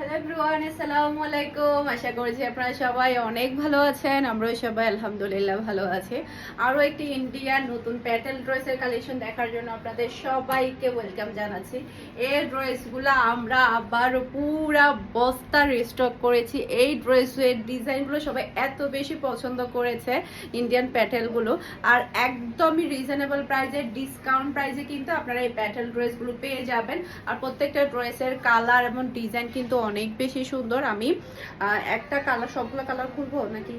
Hello everyone আসসালামু আলাইকুম আশা করছি আপনারা সবাই অনেক ভালো আছেন, আমরাও সবাই আলহামদুলিল্লাহ ভালো আছি। আরও একটি ইন্ডিয়ান নতুন প্যাটেল ড্রেসের কালেকশন দেখার জন্য আপনাদের সবাইকে ওয়েলকাম জানাচ্ছি। এই ড্রেসগুলো আমরা আবার পুরা বস্তা রিস্টক করেছি। এই ড্রেসের ডিজাইনগুলো সবাই এত বেশি পছন্দ করেছে ইন্ডিয়ান প্যাটেলগুলো আর একদমই রিজনেবল প্রাইসে ডিসকাউন্ট প্রাইসে কিন্তু আপনারা এই প্যাটেল ড্রেসগুলো পেয়ে যাবেন। আর প্রত্যেকটা ড্রেসের কালার এবং ডিজাইন কিন্তু অনেক বেশি সুন্দর। আমি একটা কালার সবগুলো কালার খুলবো নাকি?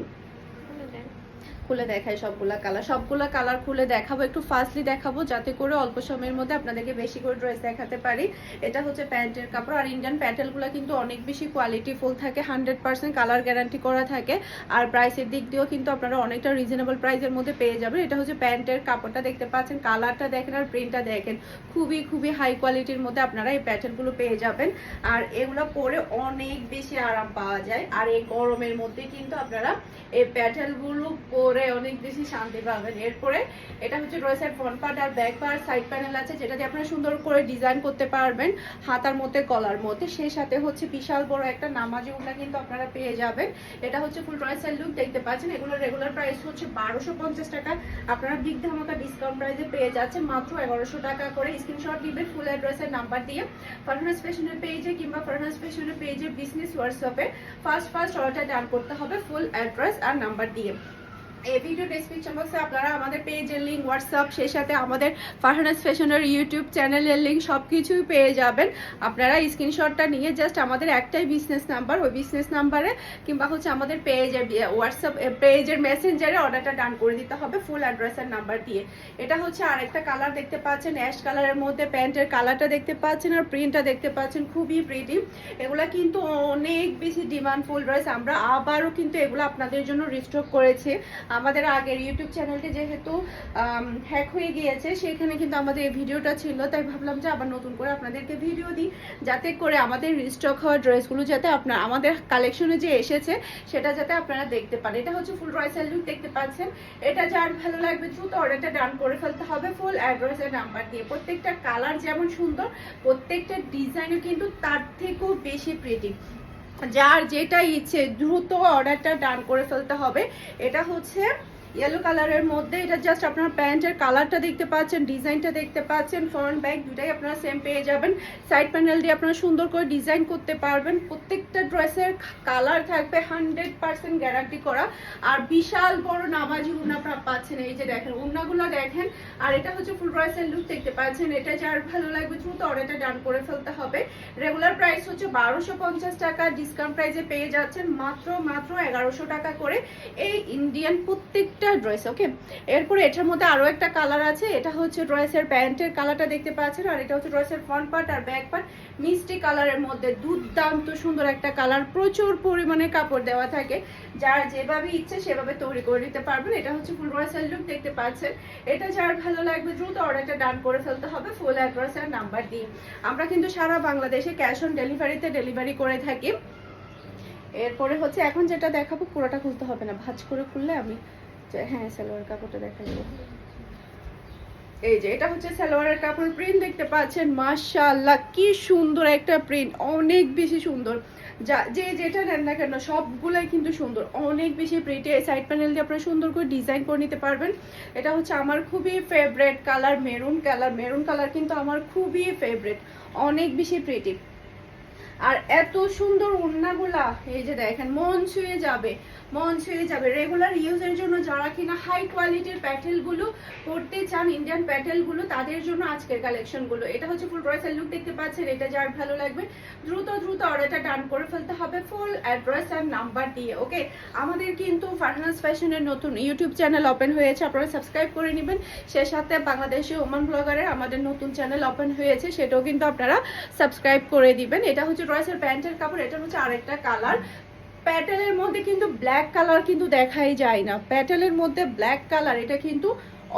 খুলে দেখাই সবগুলা কালার সবগুলা কালার খুলে দেখাবো, একটু ফাস্টলি দেখাবো, যাতে করে অল্প সময়ের মধ্যে আপনাদেরকে বেশি করে ড্রেস দেখাতে পারি। এটা হচ্ছে প্যান্টের কাপড়। আর ইন্ডিয়ান প্যাটেলগুলো কিন্তু অনেক বেশি কোয়ালিটি ফুল থাকে হান্ড্রেড পার্সেন্ট কালার গ্যারান্টি করা থাকে। আর প্রাইসের দিক দিয়েও কিন্তু আপনারা অনেকটা রিজনেবল প্রাইসের মধ্যে পেয়ে যাবেন। এটা হচ্ছে প্যান্টের কাপড়টা দেখতে পাচ্ছেন কালারটা দেখেন আর প্রিন্টটা দেখেন। খুবই খুবই হাই কোয়ালিটির মধ্যে আপনারা এই প্যাটার্নগুলো পেয়ে যাবেন। আর এগুলো পরে অনেক বেশি আরাম পাওয়া যায়। আর এই গরমের মধ্যে কিন্তু আপনারা এই প্যাটার্নগুলো পরে অনেক বেশি শান্তি পাবেন। এরপরে এটা হচ্ছে ড্রেসের ফ্রন্ট পার্ট আর ব্যাক পার্ট সাইড প্যানেল আছে, যেটা দিয়ে আপনারা সুন্দর করে ডিজাইন করতে পারবেন হাতার মধ্যে কলার মধ্যে। সেই সাথে হচ্ছে বিশাল বড় একটা নামাজি উন্না কিন্তু আপনারা পেয়ে যাবেন। এটা হচ্ছে ফুল ড্রেসের লুক দেখতে পাচ্ছেন? এগুলো রেগুলার প্রাইস হচ্ছে বারোশো পঞ্চাশ টাকা। আপনারা বিগ ধামাকা ডিসকাউন্ট প্রাইসে পেয়ে যাচ্ছেন মাত্র এগারোশো টাকা করে। স্ক্রিনশট দিবেন ফুল অ্যাড্রেসের নাম্বার দিয়ে। ফারহানাস ফ্যাশনের পেজে কিংবা ফারহানাস ফ্যাশনের পেজে বিজনেস হোয়াটসঅ্যাপে ফার্স্ট ফার্স্ট অর্ডারটা ডান করতে হবে ফুল অ্যাড্রেস আর নাম্বার দিয়ে। এই ভিডিও ডেসক্রিপশন বক্সে আপনারা আমাদের পেজের লিঙ্ক হোয়াটসঅ্যাপ সেই সাথে আমাদের ফারহানাস ফ্যাশনের ইউটিউব চ্যানেলের লিঙ্ক সব কিছুই পেয়ে যাবেন। আপনারা স্ক্রিনশটটা নিয়ে জাস্ট আমাদের একটাই বিজনেস নাম্বার ওই বিজনেস নাম্বারে কিংবা হচ্ছে আমাদের পেজের হোয়াটসঅ্যাপ পেজের মেসেঞ্জারে অর্ডারটা ডান করে দিতে হবে ফুল অ্যাড্রেসের নাম্বার দিয়ে। এটা হচ্ছে আরেকটা কালার দেখতে পাচ্ছেন অ্যাশ কালারের মধ্যে প্যান্টের কালারটা দেখতে পাচ্ছেন আর প্রিন্টটা দেখতে পাচ্ছেন, খুবই প্রিটি এগুলা কিন্তু অনেক বেশি ডিমান্ড ফুল ড্রেস আমরা আবারও কিন্তু এগুলো আপনাদের জন্য রিস্টক করেছি। আমাদের আগের ইউটিউব চ্যানেলটি যেহেতু হ্যাক হয়ে গিয়েছে, সেখানে কিন্তু আমাদের এই ভিডিওটা ছিল, তাই ভাবলাম যে আবার নতুন করে আপনাদেরকে ভিডিও দিই, যাতে করে আমাদের রিস্টক হওয়া ড্রেসগুলো যাতে আপনার, আমাদের কালেকশনে যে এসেছে, সেটা যাতে আপনারা দেখতে পান। এটা হচ্ছে ফুল রয়সাল লুক দেখতে পাচ্ছেন। এটা যার ভালো লাগবে দ্রুত অর্ডারটা ডান করে ফেলতে হবে ফুল অ্যাড্রেসের নাম্বার দিয়ে। প্রত্যেকটা কালার যেমন সুন্দর, প্রত্যেকটা ডিজাইনও কিন্তু তার থেকেও বেশি প্রিটি যার যেটা ইচ্ছে দ্রুত অর্ডারটা ডান করে ফেলতে হবে এটা হচ্ছে ইয়েলো কালারের মধ্যে এটা জাস্ট আপনার প্যান্টের কালারটা দেখতে পাচ্ছেন ডিজাইনটা দেখতে পাচ্ছেন ফ্রন্ট ব্যাক দুটাই আপনারা সেম পেয়ে যাবেন। সাইড প্যানেল দিয়ে আপনারা সুন্দর করে ডিজাইন করতে পারবেন। প্রত্যেকটা ড্রেসের কালার থাকবে হান্ড্রেড পার্সেন্ট গ্যারান্টি করা। আর বিশাল বড় নামাজি উন্না আপনারা পাচ্ছেন, এই যে দেখেন উন্নাগুলো দেখেন। আর এটা হচ্ছে ফুল ড্রেসের লুক দেখতে পাচ্ছেন। এটা যার ভালো লাগবে দ্রুত অর্ডারটা ডান করে ফেলতে হবে। রেগুলার প্রাইস হচ্ছে বারোশো পঞ্চাশ টাকা ডিসকাউন্ট প্রাইসে পেয়ে যাচ্ছেন মাত্র মাত্র এগারোশো টাকা করে। এই ইন্ডিয়ান প্রত্যেকটা ড্রেস ওকে এরপরে এটার মধ্যে আরও একটা কালার আছে, এটা হচ্ছে ড্রেসের প্যান্টের কালারটা দেখতে পাচ্ছেন, আর এটা হচ্ছে ড্রেসের ফ্রন্ট পার্ট আর ব্যাক পার্ট মিষ্টি কালারের মধ্যে দুর্দান্ত সুন্দর একটা কালার প্রচুর পরিমাণে কাপড় দেওয়া থাকে। যার যেভাবে ইচ্ছে সেভাবে তৈরি করে নিতে পারবেন। এটা হচ্ছে ফুল ড্রেসের লুক দেখতে পাচ্ছেন। এটা যার ভালো লাগবে দ্রুত অর্ডারটা ডান করে ফেলতে হবে ফুল অ্যাড্রেস আর নাম্বার দিয়ে। আমরা কিন্তু সারা বাংলাদেশে ক্যাশ অন ডেলিভারিতে ডেলিভারি করে থাকি। এরপরে হচ্ছে এখন যেটা দেখাবো, পুরোটা খুলতে হবে না। ভাঁজ করে খুললে আমি হ্যাঁ সালোয়ার কাপড়টা দেখা এই যে, এটা হচ্ছে সালোয়ারের কাপড় প্রিন্ট দেখতে পাচ্ছেন, মাশাআল্লাহ, কি সুন্দর একটা প্রিন্ট অনেক বেশি সুন্দর। যা, যে যেটা নেন না কেন, সবগুলাই কিন্তু সুন্দর, অনেক বেশি প্রিন্ট এই সাইড প্যানেল দিয়ে আপনারা সুন্দর করে ডিজাইন করে নিতে পারবেন। এটা হচ্ছে আমার খুবই favourite colour maroon colour maroon colour কিন্তু আমার খুবই ফেভারেট অনেক বেশি প্রিটি আর এত সুন্দর ওড়নাগুলা, এই যে দেখেন, মন ছুঁয়ে যাবে। মন ছুঁয়ে যাবে। রেগুলার ইউজের জন্য যারা কিনা হাই কোয়ালিটির প্যাটেলগুলো পড়তে চান ইন্ডিয়ান প্যাটেলগুলো, তাদের জন্য আজকের কালেকশনগুলো এটা হচ্ছে ফুল ড্রেসের লুক দেখতে পাচ্ছেন, এটা যার ভালো লাগবে। দ্রুত দ্রুত অর্ডারটা ডান করে ফেলতে হবে ফুল অ্যাড্রেস আর নাম্বার দিয়ে ওকে আমাদের কিন্তু ফারহানাস ফ্যাশনের নতুন ইউটিউব চ্যানেল ওপেন হয়েছে, আপনারা সাবস্ক্রাইব করে নেবেন। সে সাথে বাংলাদেশি ওমান ব্লগারের আমাদের নতুন চ্যানেল ওপেন হয়েছে, সেটাও কিন্তু আপনারা সাবস্ক্রাইব করে দিবেন। এটা হচ্ছে ড্রেসের প্যান্টের কাপড়, এটা হচ্ছে আরেকটা কালার প্যাটেলের মধ্যে কিন্তু ব্ল্যাক কালার কিন্তু দেখাই যায় না। প্যাটেলের মধ্যে ব্ল্যাক কালার এটা কিন্তু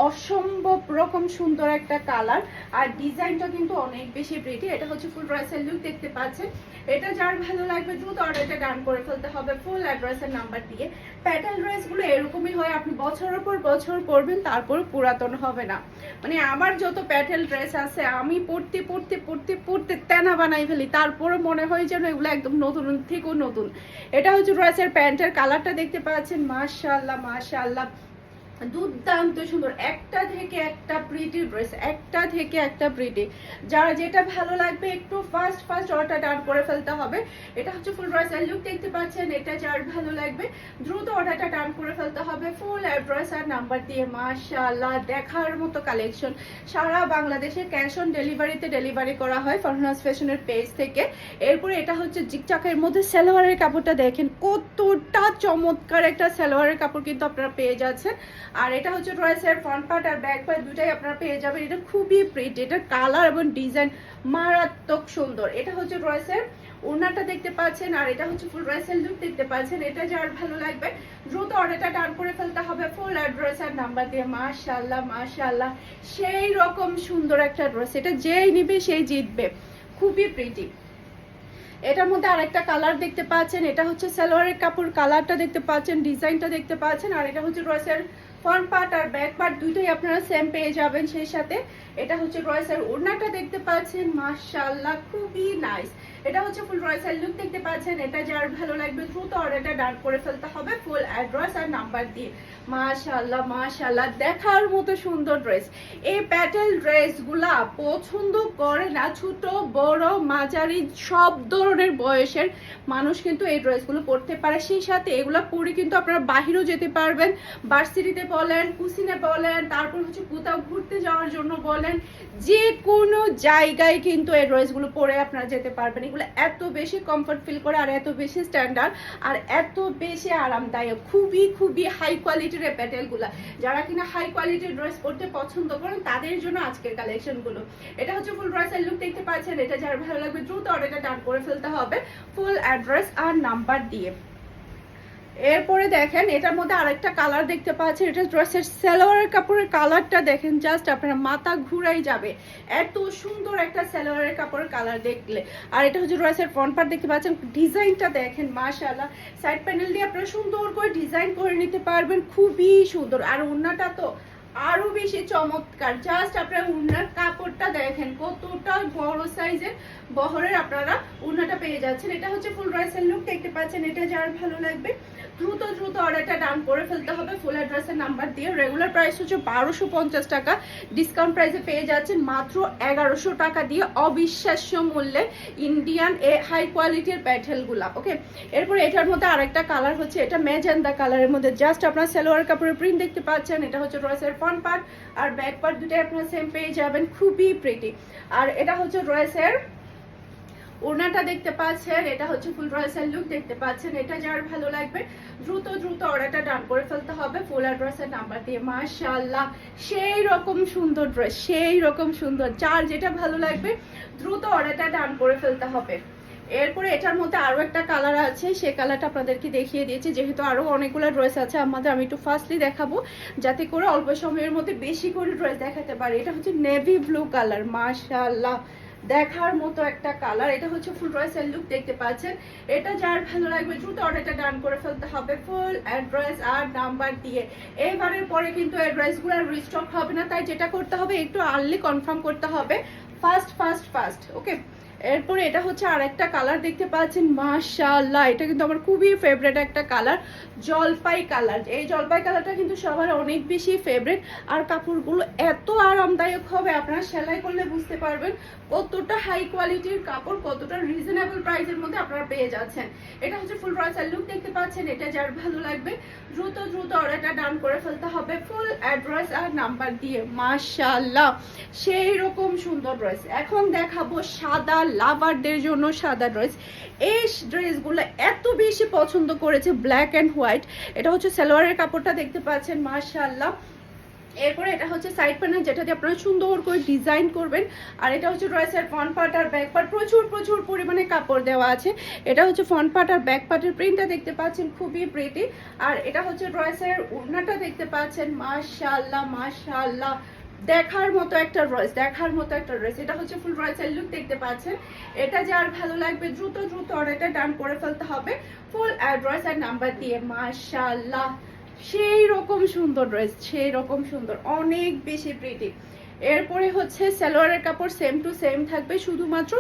অসম্ভব রকম সুন্দর একটা কালার। আর ডিজাইনটা কিন্তু অনেক বেশি প্রিটি এটা হচ্ছে ফুল ড্রেসের লুক দেখতে পাচ্ছেন। এটা যার ভালো লাগবে দ্রুত অর্ডারটা ডান করে ফেলতে হবে ফুল অ্যাড্রেসের নাম্বার দিয়ে। প্যাটার্ন ড্রেসগুলো এরকমই হয়, আপনি বছরের পর বছর পরবেন, তারপর পুরাতন হবে না। মানে আমার যত প্যাটেল ড্রেস আছে, আমি পড়তে পড়তে পড়তে পড়তে তেনা বানাই ফেলি। তারপরে মনে হয় যেন এগুলো একদম নতুন, থেকেও নতুন। এটা হচ্ছে ড্রেসের প্যান্টের কালারটা দেখতে পাচ্ছেন। মাশাআল্লাহ মাশাআল্লাহ। দুর্দান্ত সুন্দর। একটা থেকে একটা প্রিটি ড্রেস একটা থেকে একটা প্রিটি যারা যেটা ভালো লাগবে একটু ফার্স্ট ফার্স্ট অর্ডার ডান করে ফেলতে হবে। এটা হচ্ছে ফুল ড্রেসের লুক দেখতে পাচ্ছেন, এটা যার ভালো লাগবে, দ্রুত অর্ডারটা ডান করে ফেলতে হবে। ফুল অ্যাড্রেস আর নাম্বার দিয়ে মাশাআল্লাহ, দেখার মতো কালেকশন সারা বাংলাদেশে ক্যাশ অন ডেলিভারিতে ডেলিভারি করা হয় ফরহানাস ফ্যাশনের পেজ থেকে। এরপরে এটা হচ্ছে জিকচাকের মধ্যে সালোয়ারের কাপড়টা দেখেন, কতটা চমৎকার একটা সালোয়ারের কাপড় কিন্তু আপনারা পেয়ে যাচ্ছেন। আর এটা হচ্ছে ড্রেসের ফ্রন্ট পার্ট আর ব্যাক পার্ট দুটাই আপনারা পেয়ে যাবেন। এটা খুবই প্রিট এটা কালার এবং ডিজাইন মারাত্মক সুন্দর। এটা হচ্ছে ড্রেসের ওড়নাটা দেখতে পাচ্ছেন আর এটা হচ্ছে ফুল ড্রেসের লুক দেখতে পাচ্ছেন। এটা যার ভালো লাগবে, দ্রুত অর্ডারটা ডান করে ফেলতে হবে। ফুল অ্যাড্রেস আর নাম্বার দিয়ে, মাশাআল্লাহ মাশাআল্লাহ। সেই রকম সুন্দর একটা ড্রেস এটা যেই নিবে সেই জিতবে। খুবই প্রিটি এটার মধ্যে আরেকটা কালার দেখতে পাচ্ছেন, এটা হচ্ছে সালোয়ারের কাপড়। কালারটা দেখতে পাচ্ছেন ডিজাইনটা দেখতে পাচ্ছেন। আর এটা হচ্ছে ড্রেসের ফ্রন্ট পার্ট আর ব্যাক পার্ট দুটোই আপনারা সেম পেয়ে যাবেন সেই সাথে। এটা হচ্ছে ড্রেসের ওড়নাটা দেখতে পাচ্ছেন। মার্শাল্লাহ খুবই নাইস এটা হচ্ছে ফুল ড্রেসের লুক দেখতে পাচ্ছেন। এটা যার ভালো লাগবে দ্রুত অর্ডারটা ডান করে ফেলতে হবে ফুল অ্যাড্রেস আর নাম্বার দিয়ে। মাশাআল্লাহ মাশাআল্লাহ, দেখার মতো সুন্দর ড্রেস এই প্যাটেল ড্রেসগুলা পছন্দ করে না ছোট, বড়, মাঝারি, সব ধরনের বয়সের মানুষ কিন্তু এই ড্রেসগুলো পরতে পারে। সেই সাথে এগুলো পরে কিন্তু আপনারা বাহিরেও যেতে পারবেন। ভার্সিটিতে বলেন, কুসিনে বলেন, তারপর হচ্ছে কোথাও ঘুরতে যাওয়ার জন্য বলেন যে কোনো জায়গায় কিন্তু এই ড্রেসগুলো পরে আপনারা যেতে পারবেন। এগুলো এত বেশি কমফর্ট ফিল করে আর এত বেশি স্ট্যান্ডার্ড আর এত বেশি আরামদায়ক, খুবই খুবই হাই কোয়ালিটির এই প্যাটেলগুলো যারা কিনা হাই কোয়ালিটির ড্রেস পরতে পছন্দ করেন, তাদের জন্য আজকের কালেকশনগুলো এটা হচ্ছে ফুল ড্রেসের লুক দেখতে পাচ্ছেন। এটা যার ভালো লাগবে, দ্রুত অর্ডারটা ডান করে ফেলতে হবে। ফুল অ্যাড্রেস আর নাম্বার দিয়ে। এরপরে দেখেন, এটার মধ্যে আরেকটা কালার দেখতে পাচ্ছেন। এটা ড্রেসের সালোয়ারের কাপড়ের কালারটা দেখেন জাস্ট আপনার মাথা ঘুরাই যাবে। এত সুন্দর একটা সালোয়ারের কাপড়ের কালার দেখলে। আর এটা হচ্ছে ড্রেসের ফ্রন্ট পার্ট দেখতে পাচ্ছেন, ডিজাইনটা দেখেন, মাশাআল্লাহ। সাইড প্যানেল দিয়ে আপনারা সুন্দর করে ডিজাইন করে নিতে পারবেন, খুবই সুন্দর। আর ওড়নাটা তো আরও বেশি চমৎকার। জাস্ট আপনারা উন্নার কাপড়টা দেখেন, কতটা বড় সাইজের বহরের আপনারা উন্নাটা পেয়ে যাচ্ছেন। এটা হচ্ছে ফুল ড্রেসের লুক দেখতে পাচ্ছেন, এটা যার ভালো লাগবে। দ্রুত দ্রুত অর্ডারটা ডান করে ফেলতে হবে। ফুল অ্যাড্রেসের নাম্বার দিয়ে রেগুলার প্রাইস হচ্ছে বারোশো পঞ্চাশ টাকা। ডিসকাউন্ট প্রাইসে পেয়ে যাচ্ছেন মাত্র এগারোশো টাকা দিয়ে অবিশ্বাস্য মূল্যে ইন্ডিয়ান এ হাই কোয়ালিটির প্যাটেলগুলা ওকে এরপর এটার মধ্যে আরেকটা কালার হচ্ছে, এটা ম্যাজেন্ডা কালারের মধ্যে। জাস্ট আপনার সালোয়ার কাপড়ের প্রিন্ট দেখতে পাচ্ছেন, এটা হচ্ছে ড্রেসের ফ্রন্ট পার্ট আর ব্যাক পার্ট দুটাই আপনারা সেম পেয়ে যাবেন। খুবই প্রিটি আর এটা হচ্ছে ড্রেসের ওড়নাটা দেখতে পাচ্ছেন, এটা হচ্ছে ফুল ড্রেসের লুক, দেখতে পাচ্ছেন, এটা যার ভালো লাগবে, দ্রুত দ্রুত অর্ডারটা ডান করে ফেলতে হবে, ফুল অ্যাড্রেসের নাম্বার দিয়ে, মাশাআল্লাহ, সেই রকম সুন্দর ড্রেস, সেই রকম সুন্দর, যার যেটা ভালো লাগবে, দ্রুত অর্ডারটা ডান করে ফেলতে হবে। এরপরে এটার মধ্যে আরও একটা কালার আছে, সে কালারটা আপনাদেরকে দেখিয়ে দিয়েছি, যেহেতু আরও অনেকগুলো ড্রেস আছে, আমাদের আমি একটু ফার্স্টলি দেখাবো, যাতে করে অল্প সময়ের মধ্যে বেশি করে ড্রেস দেখাতে পারি। এটা হচ্ছে নেভি ব্লু কালার, মাশাআল্লাহ। দেখার মতো একটা কালার এটা হচ্ছে ফুল ড্রেসের লুক দেখতে পাচ্ছেন। এটা যার ভালো লাগবে দ্রুত অর্ডারটা ডান করে ফেলতে হবে। ফুল অ্যাড্রেস আর নাম্বার দিয়ে। এইবারের পরে কিন্তু অ্যাড্রেসগুলো আর রিস্টক হবে না, তাই যেটা করতে হবে, একটু আর্লি কনফার্ম করতে হবে। ফার্স্ট ফার্স্ট ফার্স্ট ওকে এরপরে এটা হচ্ছে আর একটা কালার দেখতে পাচ্ছেন, মাশাআল্লাহ, এটা কিন্তু আমার খুবই ফেভারেট একটা কালার, জলপাই কালার। এই জলপাই কালারটা কিন্তু সবার অনেক বেশি ফেভারেট আর কাপড়গুলো এত আরামদায়ক হবে, আপনারা সেলাই করলে বুঝতে পারবেন কতটা হাই কোয়ালিটির কাপড়, কতটা রিজনেবল প্রাইসের মধ্যে আপনারা পেয়ে যাচ্ছেন। এটা হচ্ছে ফুল রয়েসার লুক দেখতে পাচ্ছেন, এটা যার ভালো লাগবে, দ্রুত দ্রুত অর্ডারটা ডান করে ফেলতে হবে ফুল অ্যাড্রেস আর নাম্বার দিয়ে, মাশাআল্লাহ সেই রকম সুন্দর ড্রেস এখন দেখাবো সাদা লাভারদের জন্য সাদা ড্রেস। এই ড্রেসগুলো এত বেশি পছন্দ করেছে ব্ল্যাক অ্যান্ড হোয়াইট। এটা হচ্ছে সালোয়ারের কাপড়টা দেখতে পাচ্ছেন, মাশাআল্লাহ। এরপরে এটা হচ্ছে সাইড প্যানেল যেটাতে আপনারা সুন্দর করে ডিজাইন করবেন। আর এটা হচ্ছে ড্রেসের ফ্রন্ট পার্ট আর ব্যাক পার্ট। প্রচুর প্রচুর পরিমাণে কাপড় দেওয়া আছে। এটা হচ্ছে ফ্রন্ট পার্ট আর ব্যাক পার্টের প্রিন্টটা দেখতে পাচ্ছেন, খুবই প্রিটি আর এটা হচ্ছে ড্রেসের উড়নাটা দেখতে পাচ্ছেন, মাশাআল্লাহ মাশাআল্লাহ। দেখার মতো একটা ড্রেস দেখার মতো একটা ড্রেস এটা হচ্ছে ফুল ড্রেসের লুক দেখতে পাচ্ছেন। এটা যার ভালো লাগবে, দ্রুত দ্রুত অর্ডারটা ডান করে ফেলতে হবে। ফুল অ্যাড্রেস আর নাম্বার দিয়ে, মাশাআল্লাহ। সেই রকম সুন্দর ড্রেস সেই রকম সুন্দর, অনেক বেশি প্রিটি এরপরে হচ্ছে সালোয়ারের কাপড় সেম টু সেম থাকবে। শুধুমাত্র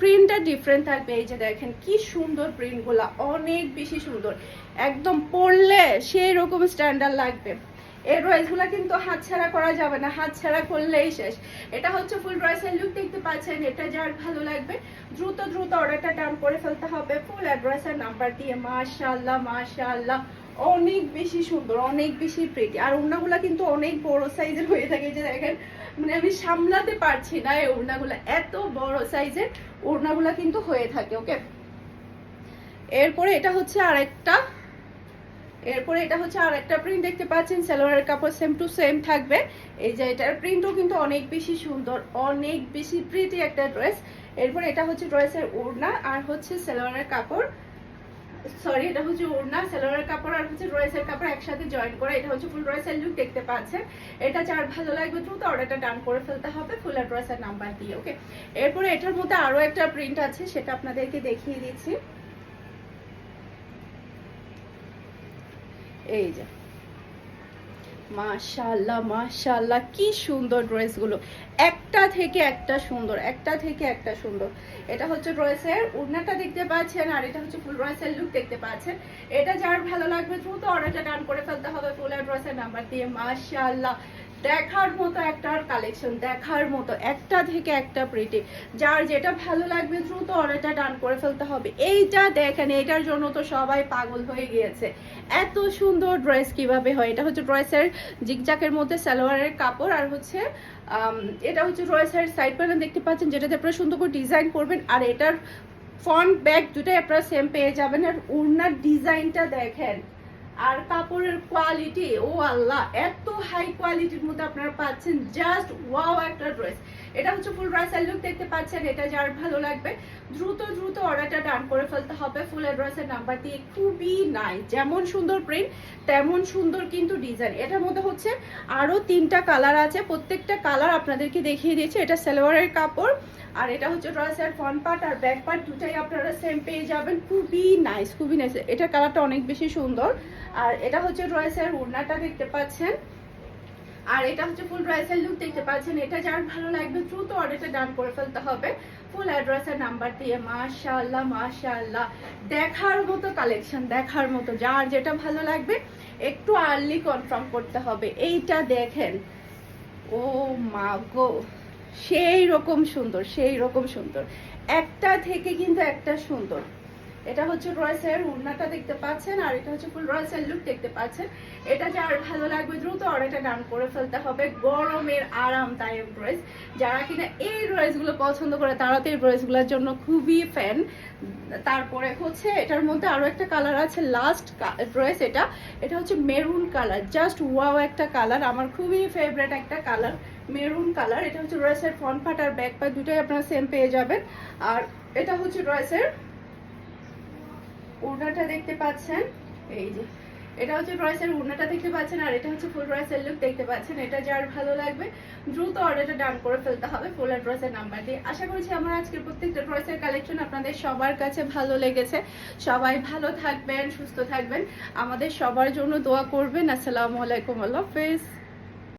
প্রিন্টটা ডিফারেন্ট থাকবে। এই যে দেখেন, কি সুন্দর প্রিন্টগুলো অনেক বেশি সুন্দর। একদম পরলে সেই রকম স্ট্যান্ডার্ড লাগবে। এই ড্রেসগুলো কিন্তু হাতছাড়া করা যাবে না, হাতছাড়া করলেই শেষ। এটা হচ্ছে ফুল ড্রেসের লুক দেখতে পাচ্ছেন, এটা যার ভালো লাগবে। দ্রুত দ্রুত অর্ডারটা ডান করে ফেলতে হবে। ফুল অ্যাড্রেসের নাম্বার দিয়ে মাশাআল্লাহ মাশাআল্লাহ। অনেক বেশি সুন্দর, অনেক বেশি প্রিটি আর ওড়নাগুলো কিন্তু অনেক বড় সাইজের হয়ে থাকে যে দেখেন। মানে আমি সামলাতে পারছি না এই ওড়নাগুলো এত বড় সাইজের ওড়নাগুলো কিন্তু হয়ে থাকে ওকে এরপরে এটা হচ্ছে আরেকটা এরপরে এটা হচ্ছে আর একটা প্রিন্ট দেখতে পাচ্ছেন, সালোয়ারের কাপড় সেম টু সেম থাকবে। এই যে এটার প্রিন্টও কিন্তু অনেক বেশি সুন্দর, অনেক বেশি প্রিটি একটা ড্রেস এরপরে এটা হচ্ছে ড্রেসের ওড়না আর হচ্ছে সালোয়ারের কাপড়। সরি এটা হচ্ছে ওড়না, সালোয়ারের কাপড় আর হচ্ছে ড্রেসের কাপড় একসাথে জয়েন করা, এটা হচ্ছে ফুল ড্রেসের লুক দেখতে পাচ্ছেন। এটা যার ভালো লাগবে দ্রুত অর্ডারটা ডান করে ফেলতে হবে ফুল ড্রেসের নাম্বার দিয়ে ওকে এরপরে এটার মধ্যে আরও একটা প্রিন্ট আছে, সেটা আপনাদেরকে দেখিয়ে দিচ্ছি। এই যে। মাশাল্লাহ মাশাল্লাহ কি সুন্দর ড্রেসগুলো। একটা থেকে একটা সুন্দর, একটা থেকে একটা সুন্দর। এটা হচ্ছে ড্রেসের উড়নাটা দেখতে পাচ্ছেন আর এটা হচ্ছে ফুল ড্রেসের লুক দেখতে পাচ্ছেন। এটা যার ভালো লাগবে দ্রুত অর্ডারটা ডান করে ফেলতে হবে ফুল ড্রেসের নাম্বার দিয়ে। মাশাআল্লাহ দেখার মতো একটা আর কালেকশন দেখার মতো, একটা থেকে একটা প্রিটি যার যেটা ভালো লাগবে দ্রুত অর্ডারটা ডান করে ফেলতে হবে। এইটা দেখেন এটার জন্য তো সবাই পাগল হয়ে গিয়েছে। এত সুন্দর ড্রেস কীভাবে হয়? এটা হচ্ছে ড্রেসের জিকজাকের মধ্যে সালোয়ারের কাপড় আর হচ্ছে এটা হচ্ছে ড্রেসের সাইড প্যানেল দেখতে পাচ্ছেন, যেটাতে আপনারা সুন্দর করে ডিজাইন করবেন। আর এটার ফ্রন্ট ব্যাক দুটাই আপনারা সেম পেয়ে যাবেন। আর ওড়নার ডিজাইনটা দেখেন আর কাপড়ের কোয়ালিটি ও আল্লাহ, এত হাই কোয়ালিটির মধ্যে আপনারা পাচ্ছেন জাস্ট ওয়াও একটা ড্রেস এটা হচ্ছে ফুল ড্রেসের লুক দেখতে পাচ্ছেন, এটা যার ভালো লাগবে, দ্রুত দ্রুত অর্ডারটা ডান করে ফেলতে হবে ফুল অ্যাড্রেসের নাম্বার দিয়ে, খুবই নাই যেমন সুন্দর প্রিন্ট তেমন সুন্দর কিন্তু ডিজাইন এটার মধ্যে হচ্ছে আরও তিনটা কালার আছে, প্রত্যেকটা কালার আপনাদেরকে দেখিয়ে দিয়েছে, এটা সালোয়ারের কাপড়, আর এটা হচ্ছে ড্রেসের ফ্রন্ট পার্ট আর ব্যাক পার্ট দুটাই আপনারা সেম পেয়ে যাবেন, খুবই নাইস খুবই নাইস এটার কালারটা অনেক বেশি সুন্দর। আর এটা হচ্ছে ড্রেসের ওড়নাটা দেখতে পাচ্ছেন। আর এটা হচ্ছে ফুল ড্রেসের লুক দেখতে পাচ্ছেন। এটা যার ভালো লাগবে দ্রুত অর্ডারটা ডান করে ফেলতে হবে। ফুল অ্যাড্রেসের নাম্বার দিয়ে মাশাআল্লাহ মাশাআল্লাহ। দেখার মতো কালেকশন দেখার মতো। যার যেটা ভালো লাগবে, একটু আর্লি কনফার্ম করতে হবে। এইটা দেখেন। ও মা গো, সেই রকম সুন্দর, সেই রকম সুন্দর। একটা থেকে কিন্তু একটা সুন্দর। এটা হচ্ছে রয়েসের উন্নাটা দেখতে পাচ্ছেন, আর এটা হচ্ছে ফুল রয়েসের লুক দেখতে পাচ্ছেন। এটা যার ভালো লাগবে দ্রুত অর্ডারটা ডান করে ফেলতে হবে গরমের আরামদায়ক ড্রেস যারা কিনা এই ড্রেসগুলো পছন্দ করে, তারা তো এই ড্রেসগুলোর জন্য খুবই ফ্যান তারপরে হচ্ছে এটার মধ্যে আরও একটা কালার আছে লাস্ট ড্রেস এটা। এটা হচ্ছে মেরুন কালার জাস্ট ওয়াও একটা কালার আমার খুবই ফেভারিট একটা কালার মেরুন কালার এটা হচ্ছে ড্রেসের ফ্রন্ট পার্ট আর ব্যাক পার্ট দুটোই আপনারা সেম পেয়ে যাবেন। আর এটা হচ্ছে ড্রেসের ওড়নাটা দেখতে পাচ্ছেন? এই যে। এটা হচ্ছে ড্রেসের ওড়নাটা দেখতে পাচ্ছেন, আর এটা হচ্ছে ফুল ড্রেসের লুক দেখতে পাচ্ছেন। এটা যার ভালো লাগবে, দ্রুত অর্ডারটা ডান করে ফেলতে হবে ফুল ড্রেসের নাম্বার দিয়ে। আশা করছি আমার আজকের প্রত্যেকটা ড্রেসের কালেকশন আপনাদের সবার কাছে ভালো লেগেছে। সবাই ভালো থাকবেন, সুস্থ থাকবেন। আমাদের সবার জন্য দোয়া করবেন। আসসালামু আলাইকুম, আল্লাহ হাফেজ।